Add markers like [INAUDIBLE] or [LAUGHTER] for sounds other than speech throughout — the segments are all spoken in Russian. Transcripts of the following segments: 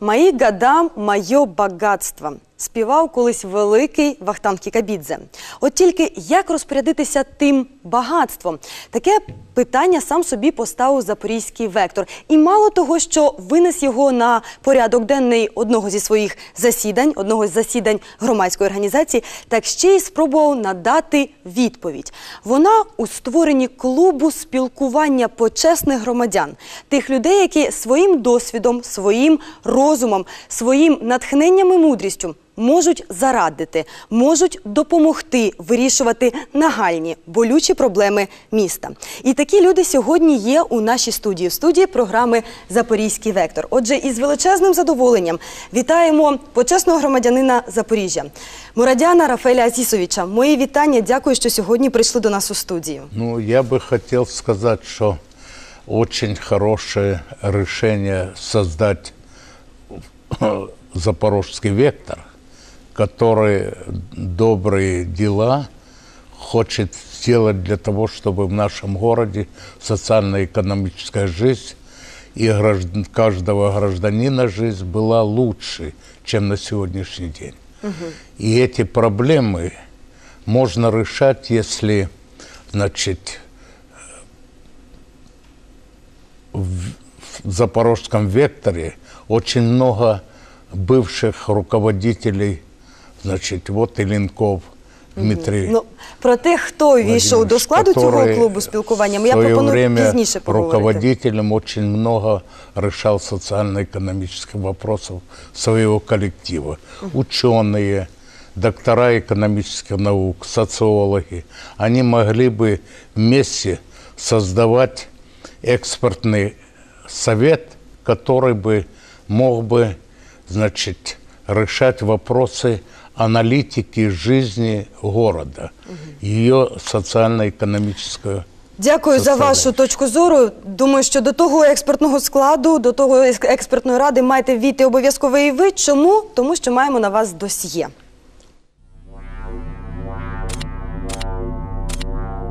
Мої гадам, моє багатство. Співав колись великий Вахтанг Кікабідзе. От тільки як розпорядитися тим багатством? Таке питання сам собі поставив запорізький вектор. І мало того, що винес його на порядок денний одного зі своїх засідань, одного з засідань громадської організації, так ще й спробував надати відповідь. Вона у створенні клубу спілкування почесних громадян, тих людей, які своїм досвідом, своїм розумом, своїм натхненням і мудрістю можуть зарадити, можуть допомогти вирішувати нагальні болючі проблеми міста. І такі люди сьогодні є у нашій студії, в студії програми Запорізький вектор. Отже, із величезним задоволенням вітаємо почесного громадянина Запоріжжя, Мурадяна Рафаеля Азісовича. Мої вітання. Дякую, що сьогодні прийшли до нас у студію. Ну, я бы хотел сказать, что очень хорошее решение создать запорожский вектор, который добрые дела хочет сделать для того, чтобы в нашем городе социально-экономическая жизнь и граждан- каждого гражданина жизнь была лучше, чем на сегодняшний день. И эти проблемы можно решать, если, значит, в в запорожском векторе очень много бывших руководителей, значит, вот Ілінков Дмитрий. Ну про те, хто війшов Владимирович, до складу цього который клубу спілкування, в я свое пропоную время пізніше поговорити. руководителем очень много решал социально-экономических вопросов своего коллектива. Ученые, доктора экономических наук, социологи, они могли бы вместе создавать экспортный совет, который бы мог бы, значит, решать вопросы аналитики жизни города, ее социально-экономического Дякую за вашу точку зору. Думаю, що до того експертного складу, до того експертної ради маєте війти обов'язково і ви. Чому? Тому що маємо на вас досьє.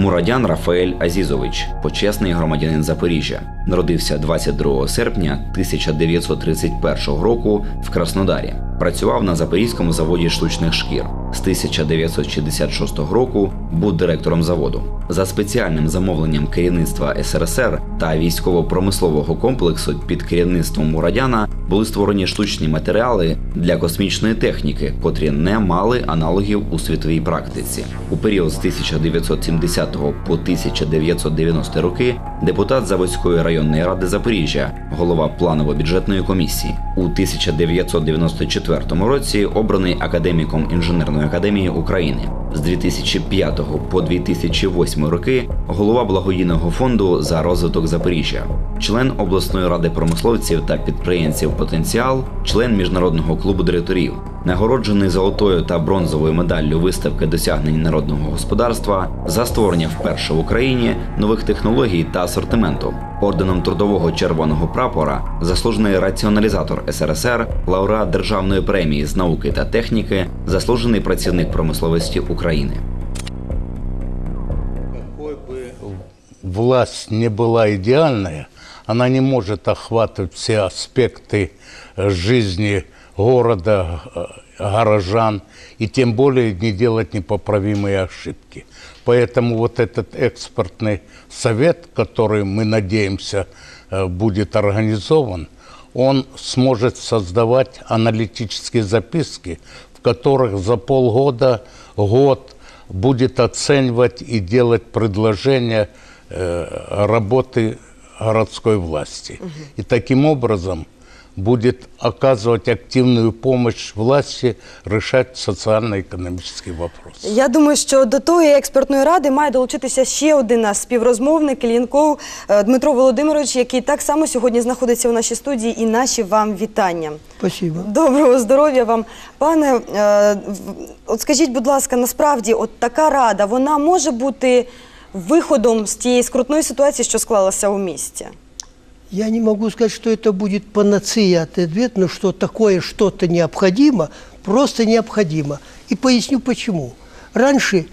Мурадян Рафаель Азізович, почесний громадянин Запоріжжя, народився 22 серпня 1931 року в Краснодарі. Працював на Запорізькому заводі штучних шкір. З 1966 року був директором заводу. За спеціальним замовленням керівництва СРСР та військово-промислового комплексу під керівництвом Мурадяна були створені штучні матеріали для космічної техніки, котрі не мали аналогів у світовій практиці. У період з 1970 по 1990 роки депутат Заводської районної ради Запоріжжя, голова планово-бюджетної комісії. У 1994 році обраний академіком інженерної академії України. З 2005 по 2008 роки голова благодійного фонду за розвиток Запоріжжя, член обласної ради промисловців та підприємців Потенціал, член міжнародного клубу директорів, нагороджений золотою та бронзовою медаллю виставки досягнень народного господарства за створення вперше в Україні нових технологій та асортименту, орденом трудового червоного прапора, заслужений раціоналізатор СРСР, лауреат державної премії з науки та техніки, заслужений працівник промисловості України. Какой бы власть не была идеальная, она не может охватывать все аспекты э, жизни города, э, горожан, и тем более не делать непоправимые ошибки. Поэтому вот этот экспортный совет, который, мы надеемся, э, будет организован, он сможет создавать аналитические записки, в которых за полгода, год будет оценивать и делать предложения э, работы городской власти. И таким образом будет оказывать активную помощь власти решать социально-экономические вопросы. Я думаю, що до тої експертної ради має долучитися ще один наш співрозмовник Лінков е, Дмитро Володимирович, який так само сьогодні знаходиться у нашій студії. І наші вам вітання. Спасибо. Доброго здоров'я вам, пане. е, в- От скажіть, будь ласка, насправді, от така рада, вона може бути виходом з тієї скрутної ситуації, що склалася у місті? Я не могу сказать, что это будет панацея от ответ, но что такое что-то необходимо, просто необходимо. И поясню почему. Раньше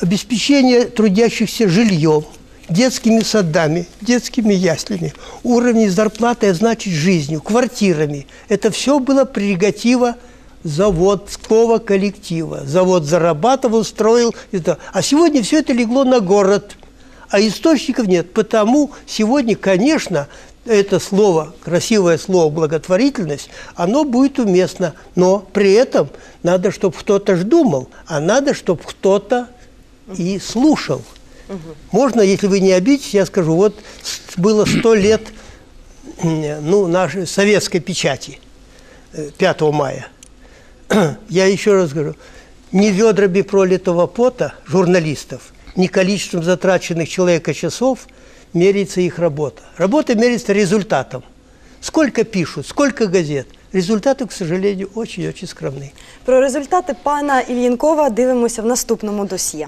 обеспечение трудящихся жильем, детскими садами, детскими яслями, уровнем зарплаты, а значит жизнью, квартирами. Это все было прерогатива заводского коллектива. Завод зарабатывал, строил. А сегодня все это легло на город. А источников нет. Потому сегодня, конечно, это слово, красивое слово благотворительность, оно будет уместно. Но при этом надо, чтобы кто-то ж думал, а надо, чтобы кто-то и слушал. Можно, если вы не обидитесь, я скажу, вот было сто лет ну, нашей советской печати, э, 5 мая. [CLEARS THROAT] Я еще раз говорю, не ведрами пролитого пота журналистов, не количеством затраченных человека часов меряется их работа. Работа меряется результатом. Сколько пишут, сколько газет. Результаты, к сожалению, очень-очень скромны. Про результати пана Ільїнкова дивимося в наступному досьє.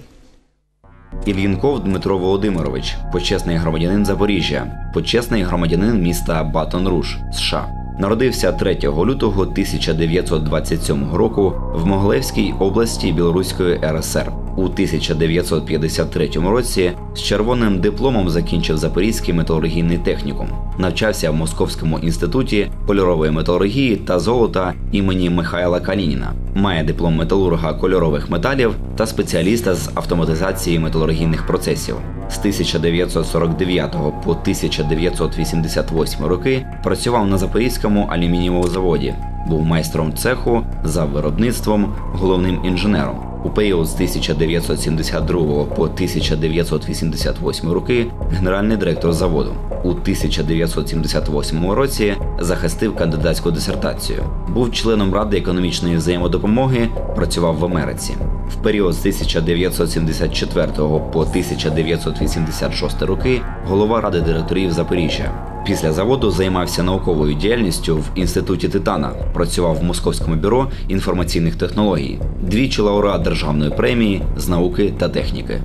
Ільїнков Дмитро Володимирович, почесний громадянин Запоріжжя, почесний громадянин міста Батон Руж, США. Народився 3 лютого 1927 року в Моглевській області Білоруської РСР. У 1953 році з червоним дипломом закінчив Запорізький металургійний технікум. Навчався в Московському інституті кольорової металургії та золота імені Михайла Калініна. Має диплом металурга кольорових металів та спеціаліста з автоматизації металургійних процесів. З 1949 по 1988 роки працював на Запорізькому алюмінієвому заводі. Був майстром цеху за виробництвом, головним інженером. У період з 1972 по 1988 роки генеральний директор заводу. У 1978 році захистив кандидатську дисертацію. Був членом Ради економічної взаємодопомоги, працював в Америці. В період з 1974 по 1986 роки голова Ради директорів Запоріжжя. Після заводу займався науковою діяльністю в інституті Титана, працював в Московському бюро інформаційних технологій, двічі лауреат державної премії з науки та техніки.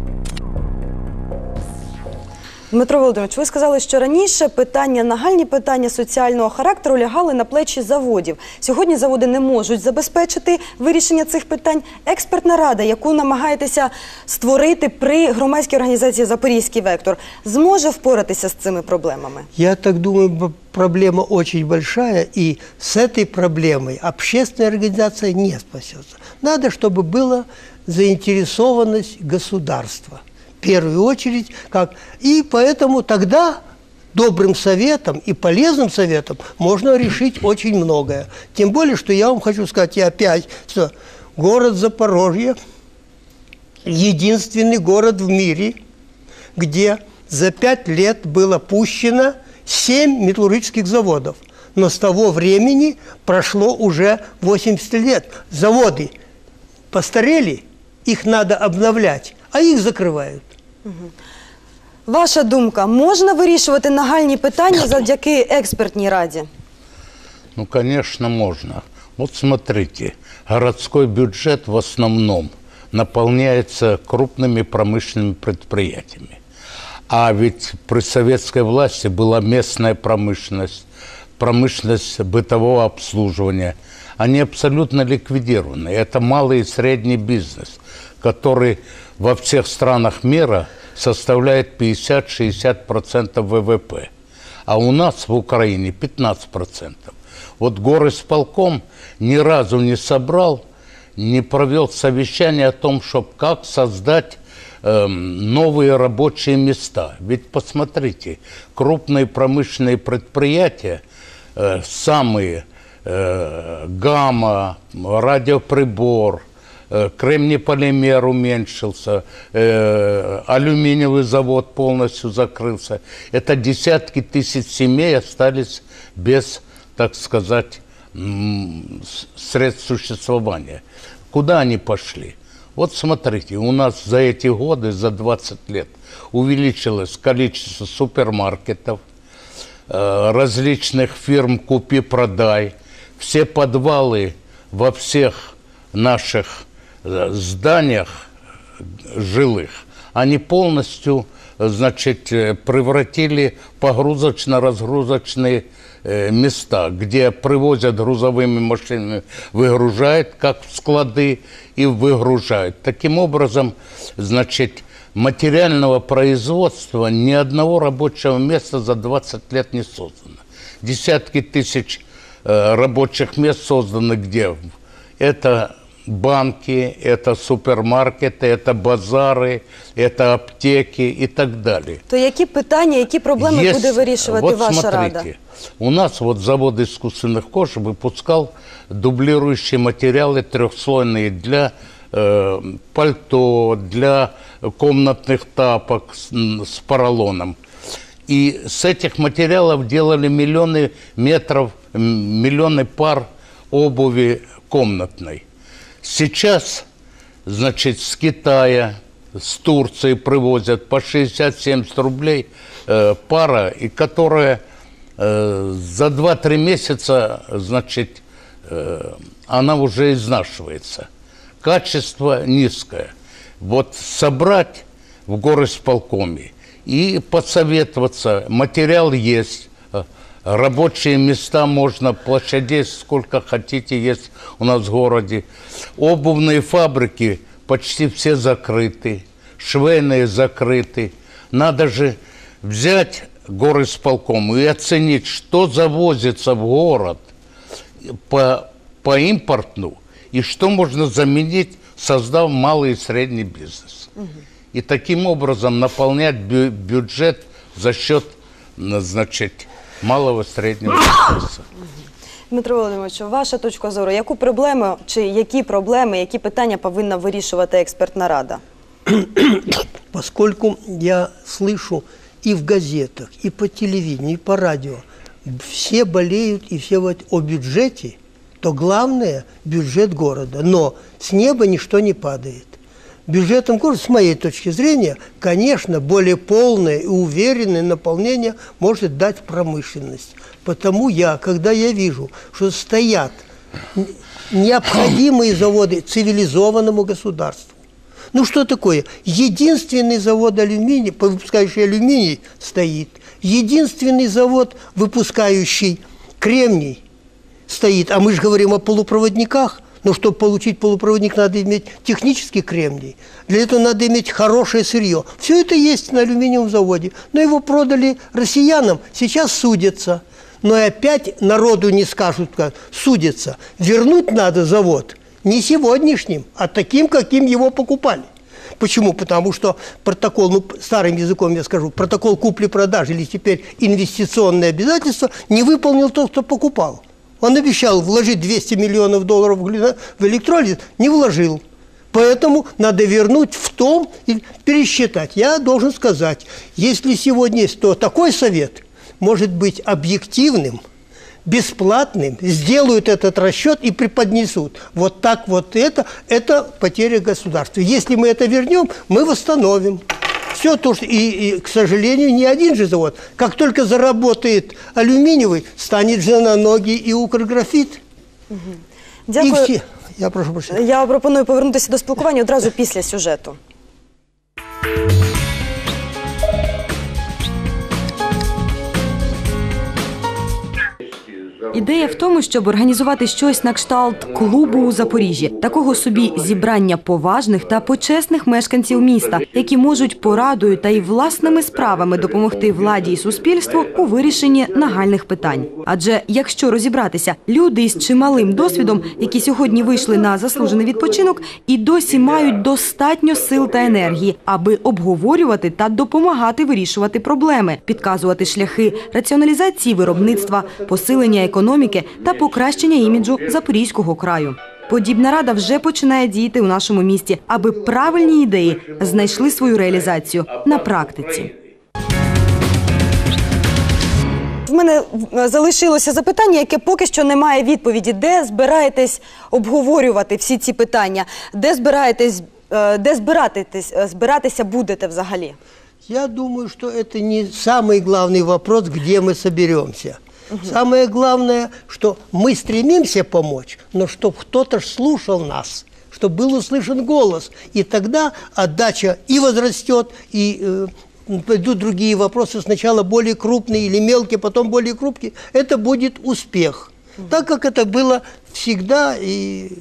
Дмитро Володимирович, ви сказали, що раніше питання, нагальні питання соціального характеру лягали на плечі заводів. Сьогодні заводи не можуть забезпечити вирішення цих питань. Експертна рада, яку намагаєтеся створити при громадській організації Запорізький вектор, зможе впоратися з цими проблемами. Я так думаю, б- проблема очень большая, и с этой проблемой общественная организация не спасется. Надо, чтобы была заинтересованность государства. Первую очередь, как... И поэтому тогда добрым советом и полезным советом можно решить очень многое. Тем более, что я вам хочу сказать, и опять, что город Запорожье единственный город в мире, где за пять лет было пущено семь металлургических заводов. Но с того времени прошло уже 80 лет. Заводы постарели, их надо обновлять, а их закрывают. Ваша думка, можна вирішувати нагальні питання завдяки експертній раді? Ну, конечно, можно. Вот смотрите, городской бюджет в основном наполняется крупными промышленными предприятиями. А ведь при советской власти была местная промышленность, промышленность бытового обслуживания. Они абсолютно ликвидированы. Это малый и средний бизнес, который во всех странах мира составляет 50-60% ВВП. А у нас в Украине 15%. Вот горосполком ни разу не собрал, не провел совещание о том, чтобы как создать эм, новые рабочие места. Ведь посмотрите, крупные промышленные предприятия, э, самые э, гамма, радиоприбор, кремний полимер уменьшился, э, алюминиевый завод полностью закрылся. Это десятки тысяч семей остались без, так сказать, средств существования. Куда они пошли? Вот смотрите, у нас за эти годы, за 20 лет, увеличилось количество супермаркетов, э, различных фирм «Купи-продай». Все подвалы во всех наших э, зданиях жилых, они полностью, значит, э, превратили погрузочно-разгрузочные э, места, где привозят грузовыми машинами, выгружают, как в склады, и выгружают. Таким образом, значит, материального производства ни одного рабочего места за 20 лет не создано. Десятки тысяч э, рабочих мест созданы где? Это банки, это супермаркеты, это базары, это аптеки и так далее. То які питання, які проблеми Есть- буде вирішувати вот ваша смотрите, рада? У нас вот завод искусственных кож выпускал дублирующие материалы трехслойные для э, пальто, для комнатных тапок с, м, с поролоном. И с этих материалов делали миллионы метров, м, миллионы пар обуви комнатной. Сейчас, значит, с Китая, с Турции привозят по 60-70 рублей э, пара, и которая э, за 2-3 месяца, значит, э, она уже изнашивается. Качество низкое. Вот собрать в горосполкоме и посоветоваться, материал есть, рабочие места можно, площадей сколько хотите есть у нас в городе. Обувные фабрики почти все закрыты, швейные закрыты. Надо же взять горосполком и оценить, что завозится в город по, по импортну и что можно заменить, создав малый и средний бизнес. И таким образом наполнять бю- бюджет за счет, значит, малого и среднего бизнеса. Дмитро Володимирович, ваша точка зору, яку проблему чи які проблеми, які питання повинна вирішувати експертна рада? [CLEARS THROAT] Поскольку я слышу и в газетах, и по телевидению, и по радио, все болеют и все вот о бюджете, то главное – бюджет города. Но с неба ничто не падает. Бюджетом города, с моей точки зрения, конечно, более полное и уверенное наполнение может дать промышленность. Потому я, когда я вижу, что стоят необходимые заводы цивилизованному государству, ну что такое? Единственный завод алюминия, выпускающий алюминий, стоит. Единственный завод, выпускающий кремний, стоит. А мы же говорим о полупроводниках. Но чтобы получить полупроводник, надо иметь технический кремний. Для этого надо иметь хорошее сырье. Все это есть на алюминиевом заводе. Но его продали россиянам, сейчас судятся. Но и опять народу не скажут, как судятся. Вернуть надо завод не сегодняшним, а таким, каким его покупали. Почему? Потому что протокол, ну, старым языком я скажу, протокол купли-продажи или теперь инвестиционное обязательство не выполнил тот, кто покупал. Он обещал вложить 200 миллионов долларов в электролиз, не вложил. Поэтому надо вернуть в том и пересчитать. Я должен сказать, если сегодня есть, то такой совет может быть объективным, бесплатным, сделают этот расчет и преподнесут. Вот так вот это, это потеря государства. Если мы это вернем, мы восстановим. Все то, что... И, и, к сожалению, не один же завод. Как только заработает алюминиевый, станет же на ноги и укрграфит. И Дякую. все. Я прошу прощения. Я пропоную повернутися до спілкування одразу після сюжету. Ідея в тому, щоб організувати щось на кшталт клубу у Запоріжжі, такого собі зібрання поважних та почесних мешканців міста, які можуть порадою та й власними справами допомогти владі і суспільству у вирішенні нагальних питань. Адже якщо розібратися, люди із чималим досвідом, які сьогодні вийшли на заслужений відпочинок, і досі мають достатньо сил та енергії, аби обговорювати та допомагати вирішувати проблеми, підказувати шляхи раціоналізації виробництва, посилення економіки та покращення іміджу Запорізького краю. Подібна рада вже починає діяти у нашому місті, аби правильні ідеї знайшли свою реалізацію на практиці. В мене е, залишилося запитання, яке поки що не має відповіді. Де збираєтесь обговорювати всі ці питання? Де збираєтесь, е, де збиратись, е, збиратися будете взагалі? Я думаю, что это не самый главный вопрос, где мы соберемся. Самое главное, что мы стремимся помочь, но чтобы кто-то слушал нас, чтобы был услышан голос. И тогда отдача и возрастет, и э, пойдут другие вопросы, сначала более крупные или мелкие, потом более крупные. Это будет успех. Так как это было всегда и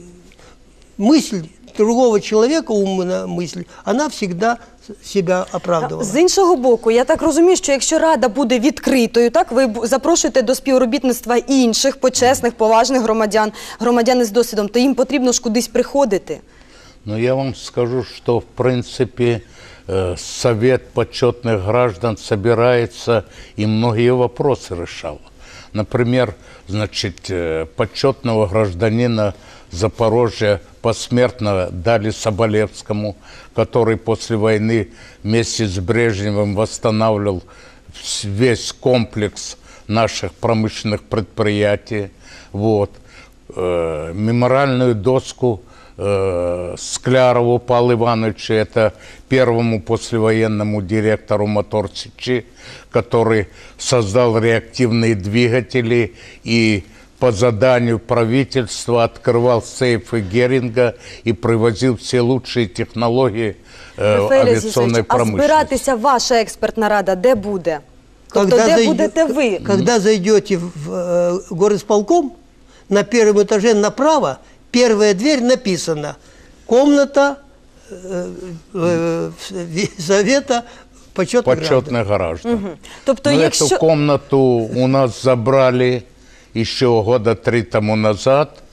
мысль другого человека умная мысль, она всегда себя оправдывала. З іншого боку, я так розумію, що якщо рада буде відкритою, так ви б- запрошуєте до співробітництва інших почесних, поважних громадян, громадян із досвідом, то їм потрібно ж кудись приходити. Но я вам скажу, что в принципе э, Совет почетных граждан собирается и многие вопросы решал. Например, значит, э, почетного гражданина Запорожья посмертно дали Соболевскому, который после войны вместе с Брежневым восстанавливал весь комплекс наших промышленных предприятий. Вот. Э, меморальную доску э, Склярову Павлу Ивановичу, это первому послевоенному директору Моторсичи, который создал реактивные двигатели и по заданию правительства открывал сейфы Геринга и привозил все лучшие технологии э, авиационной а промышленности. збиратися ваша експертна рада де буде? Тобто, де зайдё- будете ви? Когда зайдете в э, горисполком, на первом этаже направо, первая дверь написано «Комната э, э, Совета почетных граждан». Почетных граждан. Тобто, Ну, якщо Эту комнату у нас забрали еще года три тому назад,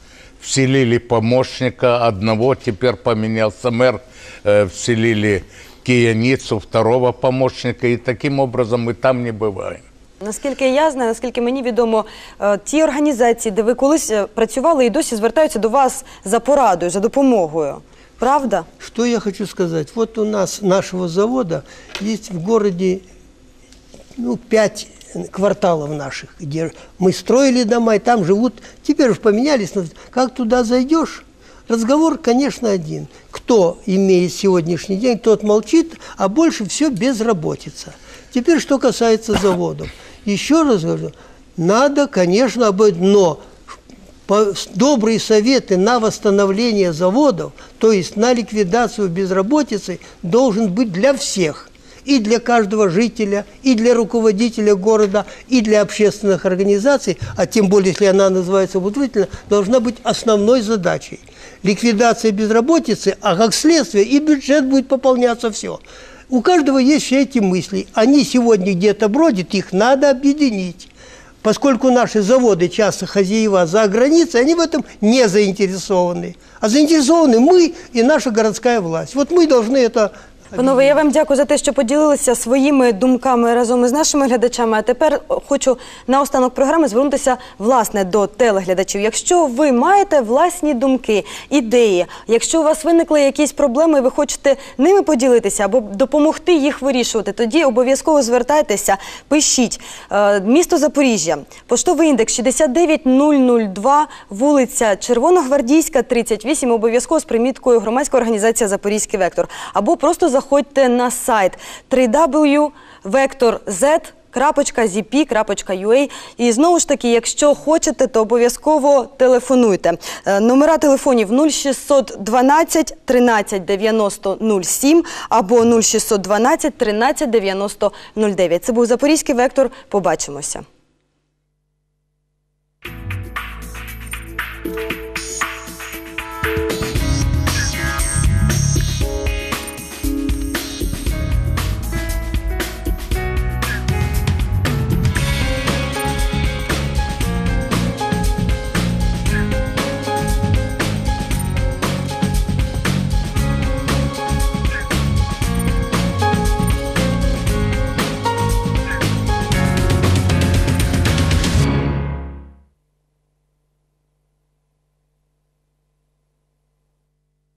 вселили помощника одного, теперь поменялся мэр, э, вселили кияницу, второго помощника, и таким образом мы там не бываем. Наскільки я знаю, наскільки мені відомо, е, ті організації, де ви колись е, працювали, і досі звертаються до вас за порадою, за допомогою. Правда? Что я хочу сказать? Вот у нас нашего завода есть в городе ну, пять кварталов наших, где мы строили дома, и там живут, теперь уж поменялись, но как туда зайдешь, разговор, конечно, один. Кто имеет сегодняшний день, тот молчит, а больше все безработица. Теперь, что касается заводов. Еще раз говорю, надо, конечно, об этом, но добрые советы на восстановление заводов, то есть на ликвидацию безработицы, должен быть для всех. И для каждого жителя, и для руководителя города, и для общественных организаций, а тем более, если она называется благотворительно, должна быть основной задачей. Ликвидация безработицы, а как следствие и бюджет будет пополняться все. У каждого есть все эти мысли. Они сегодня где-то бродят, их надо объединить. Поскольку наши заводы часто хозяева за границей, они в этом не заинтересованы. А заинтересованы мы и наша городская власть. Вот мы должны это Панове, я вам дякую за те, що поділилися своїми думками разом із нашими глядачами. А тепер хочу наостанок програми звернутися власне до телеглядачів. Якщо ви маєте власні думки, ідеї, якщо у вас виникли якісь проблеми, ви хочете ними поділитися або допомогти їх вирішувати, тоді обов'язково звертайтеся, пишіть. Е, Місто Запоріжжя, поштовий індекс 69002, вулиця Червоногвардійська, 38, обов'язково з приміткою громадська організація Запорізький вектор. Або просто заходьте на сайт www.vektorz.zp.ua І знову ж таки, якщо хочете, то обов'язково телефонуйте. Е, Номера телефонів 0612 13 90 07 або 0612 13 90 09. Це був Запорізький вектор. Побачимося.